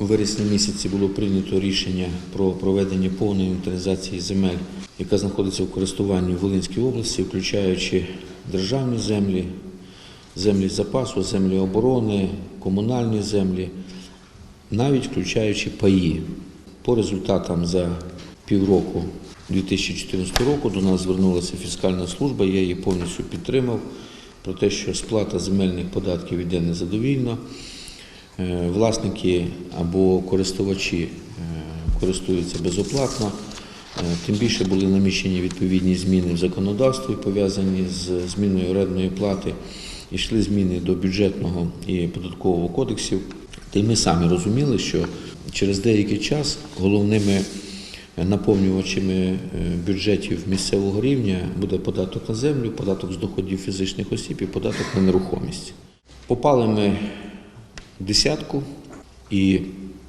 У вересні місяці було прийнято рішення про проведення повної інвентаризації земель, яка знаходиться в користуванні в Волинській області, включаючи державні землі, землі запасу, землі оборони, комунальні землі, навіть включаючи паї. По результатам за півроку 2014 року до нас звернулася фіскальна служба, я її повністю підтримав про те, що сплата земельних податків йде незадовільно. Е, Власники або користувачі е, користуються безоплатно. Е, Тим більше були наміщені відповідні зміни в законодавстві, пов'язані з зміною орендної плати. Йшли зміни до бюджетного і податкового кодексів. Та й ми самі розуміли, що через деякий час головними наповнювачами бюджетів місцевого рівня буде податок на землю, податок з доходів фізичних осіб і податок на нерухомість. Попали ми десятку і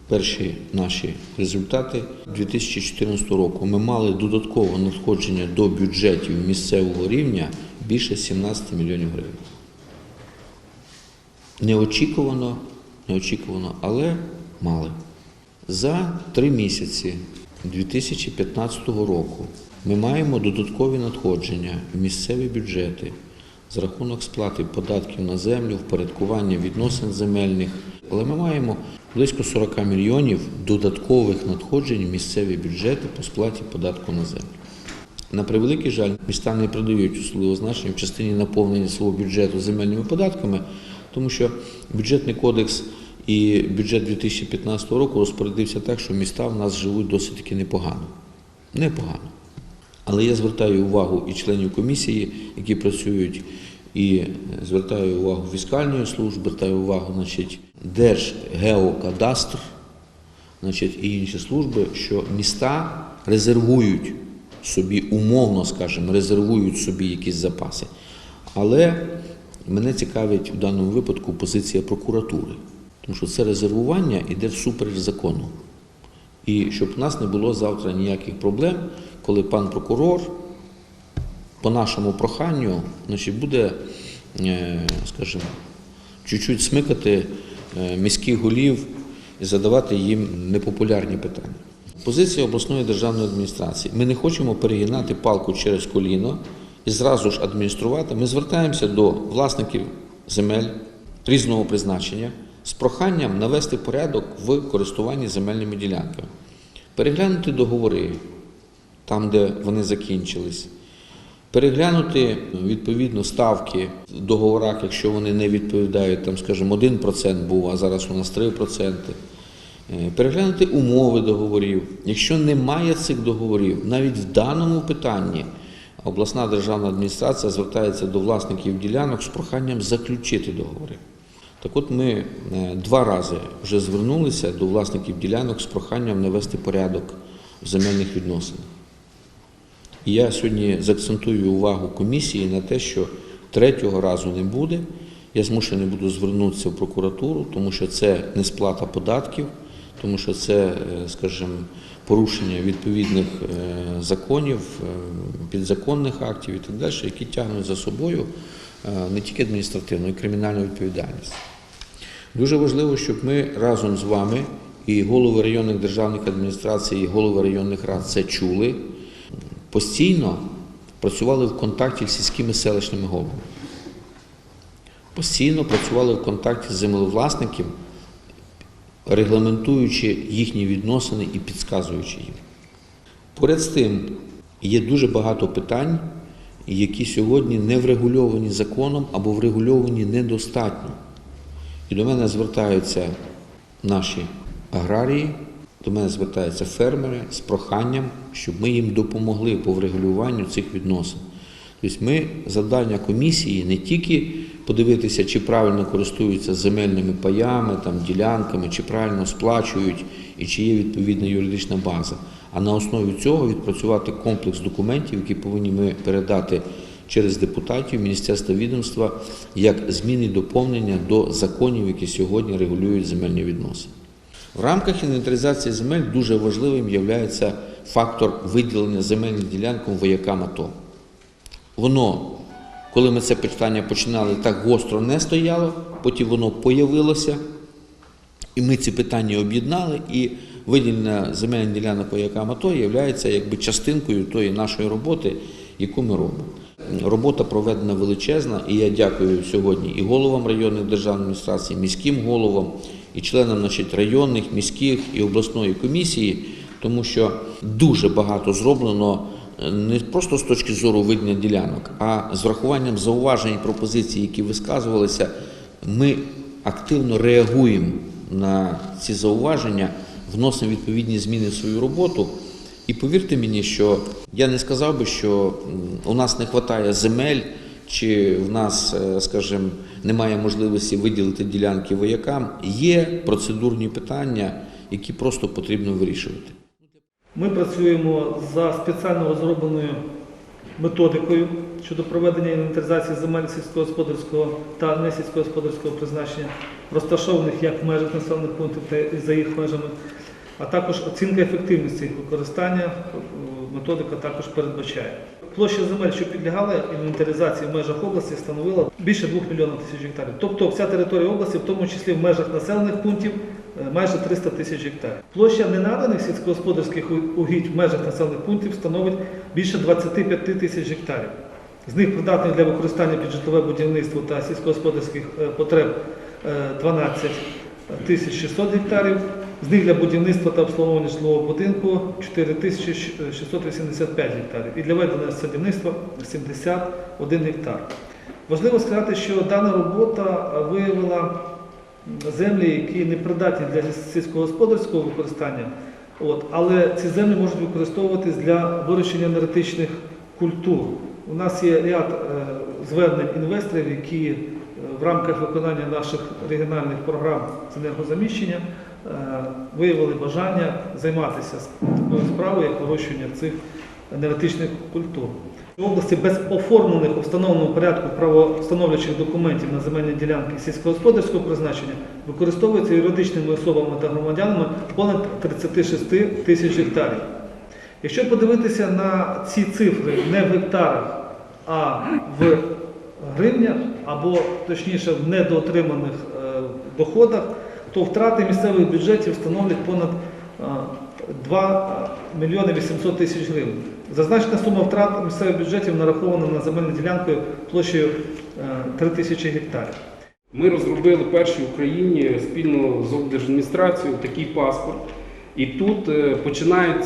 перші наші результати 2014 року ми мали додаткове надходження до бюджетів місцевого рівня більше 17 мільйонів гривень. Неочікувано, неочікувано, але мали. За три місяці 2015 року ми маємо додаткові надходження в місцеві бюджети з рахунок сплати податків на землю, впорядкування відносин земельних. Але ми маємо близько 40 мільйонів додаткових надходжень в місцеві бюджети по сплаті податку на землю. На превеликий жаль, міста не придають особливого значення в частині наповнення свого бюджету земельними податками, тому що бюджетний кодекс і бюджет 2015 року розпорядився так, що міста в нас живуть досить таки непогано. Непогано. Але я звертаю увагу і членів комісії, які працюють, і звертаю увагу фіскальної служби, звертаю увагу значить, Держгеокадастр, значить, і інші служби, що міста резервують собі, умовно скажімо, резервують собі якісь запаси. Але мене цікавить в даному випадку позиція прокуратури, тому що це резервування йде всупереч закону. І щоб у нас не було завтра ніяких проблем, коли пан прокурор по нашому проханню значить, буде, е, скажімо, чуть-чуть смикати е, міських голів і задавати їм непопулярні питання. Позиція обласної державної адміністрації. Ми не хочемо перегинати палку через коліно і зразу ж адмініструвати. Ми звертаємося до власників земель різного призначення з проханням навести порядок в користуванні земельними ділянками, переглянути договори там, де вони закінчились, переглянути відповідно ставки в договорах, якщо вони не відповідають, там, скажімо, 1% був, а зараз у нас 3%. Е, Переглянути умови договорів. Якщо немає цих договорів, навіть в даному питанні обласна державна адміністрація звертається до власників ділянок з проханням заключити договори. Так от ми е, два рази вже звернулися до власників ділянок з проханням навести порядок в земельних відносинах. І я сьогодні заакцентую увагу комісії на те, що третього разу не буде. Я змушений буду звернутися в прокуратуру, тому що це не сплата податків, тому що це, е, скажімо, порушення відповідних е, законів, е, підзаконних актів і так далі, які тягнуть за собою не тільки адміністративну, а й кримінальну відповідальність. Дуже важливо, щоб ми разом з вами і голови районних державних адміністрацій, і голови районних рад це чули, постійно працювали в контакті з сільськими селищними головами. Постійно працювали в контакті з землевласників, регламентуючи їхні відносини і підказуючи їм. Поряд з тим, є дуже багато питань, які сьогодні не врегульовані законом або врегульовані недостатньо. І до мене звертаються наші аграрії, до мене звертаються фермери з проханням, щоб ми їм допомогли по врегулюванню цих відносин. Тобто ми завдання комісії не тільки подивитися, чи правильно користуються земельними паями, там, ділянками, чи правильно сплачують і чи є відповідна юридична база, а на основі цього відпрацювати комплекс документів, які повинні ми передати через депутатів, міністерства відомства, як зміни доповнення до законів, які сьогодні регулюють земельні відносини. В рамках інвентаризації земель дуже важливим є фактор виділення земельних ділянок воякам АТО. Воно, коли ми це питання починали, так гостро не стояло, потім воно появилося. І ми ці питання об'єднали, і виділення земельних ділянок воякам АТО є якби частинкою тої нашої роботи, яку ми робимо. Робота проведена величезна, і я дякую сьогодні і головам районних державних адміністрацій, міським головам, і членам значить, районних, міських і обласної комісії, тому що дуже багато зроблено е, не просто з точки зору виділення ділянок, а з врахуванням зауважень і пропозицій, які висказувалися, ми активно реагуємо на ці зауваження, вносимо відповідні зміни в свою роботу. І повірте мені, що я не сказав би, що у нас не вистачає земель, чи в нас, е, скажімо, немає можливості виділити ділянки воякам. Є процедурні питання, які просто потрібно вирішувати. Ми працюємо за спеціально розробленою методикою щодо проведення інвентаризації земель сільськогосподарського та несільськогосподарського призначення, розташованих як в межах населених пунктів та і за їх межами, а також оцінка ефективності їх використання. е, Методика також передбачає. Площа земель, що підлягала інвентаризації в межах області, становила більше 2 мільйонів тисяч гектарів. Тобто вся територія області, в тому числі в межах населених пунктів, е, майже 300 тисяч гектарів. Площа ненаданих сільськогосподарських угідь в межах населених пунктів становить більше 25 тисяч гектарів. З них придатних для використання під житлове будівництво та сільськогосподарських е, потреб е, 12 тисяч 600 гектарів. З них для будівництва та обслуговування житлового будинку 4685 гектарів. І для ведення садівництва 71 гектар. Важливо сказати, що дана робота виявила землі, які не придатні для сільськогосподарського використання, от, але ці землі можуть використовуватись для вирощення енергетичних культур. У нас є ряд е, звернень інвесторів, які е, в рамках виконання наших регіональних програм з енергозаміщення виявили бажання займатися такою справою, як вирощування цих енергетичних культур. В області без оформлених у встановленому порядку правостановлячих документів на земельні ділянки сільськогосподарського призначення використовується юридичними особами та громадянами понад 36 тисяч гектарів. Якщо подивитися на ці цифри не в гектарах, а в гривнях, або точніше в недоотриманих е, доходах, то втрати місцевих бюджетів становлять понад е, 2 мільйони 800 тисяч гривень. Зазначена сума втрат місцевих бюджетів нарахована на земельну ділянку площею е, 3 тисячі гектарів. Ми розробили перший в Україні спільно з облдержадміністрацією такий паспорт. І тут е, починають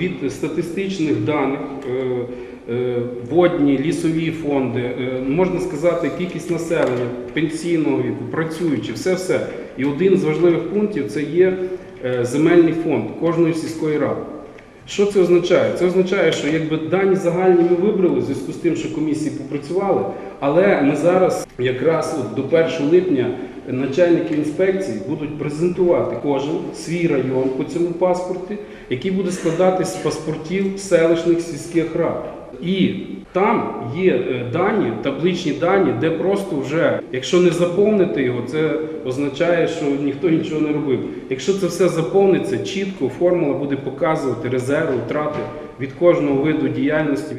від статистичних даних, е, е, водні, лісові фонди, можна сказати, кількість населення, пенсійного віку, працюючи, все-все. І один з важливих пунктів це є земельний фонд кожної сільської ради. Що це означає? Це означає, що якби дані загальні ми вибрали в зв'язку з тим, що комісії попрацювали, але ми зараз якраз до 1 липня начальники інспекції будуть презентувати кожен свій район по цьому паспорті, який буде складатись з паспортів селищних сільських рад. І там є е, дані, табличні дані, де просто вже, якщо не заповнити його, це означає, що ніхто нічого не робив. Якщо це все заповниться, чітко формула буде показувати резерви, втрати від кожного виду діяльності.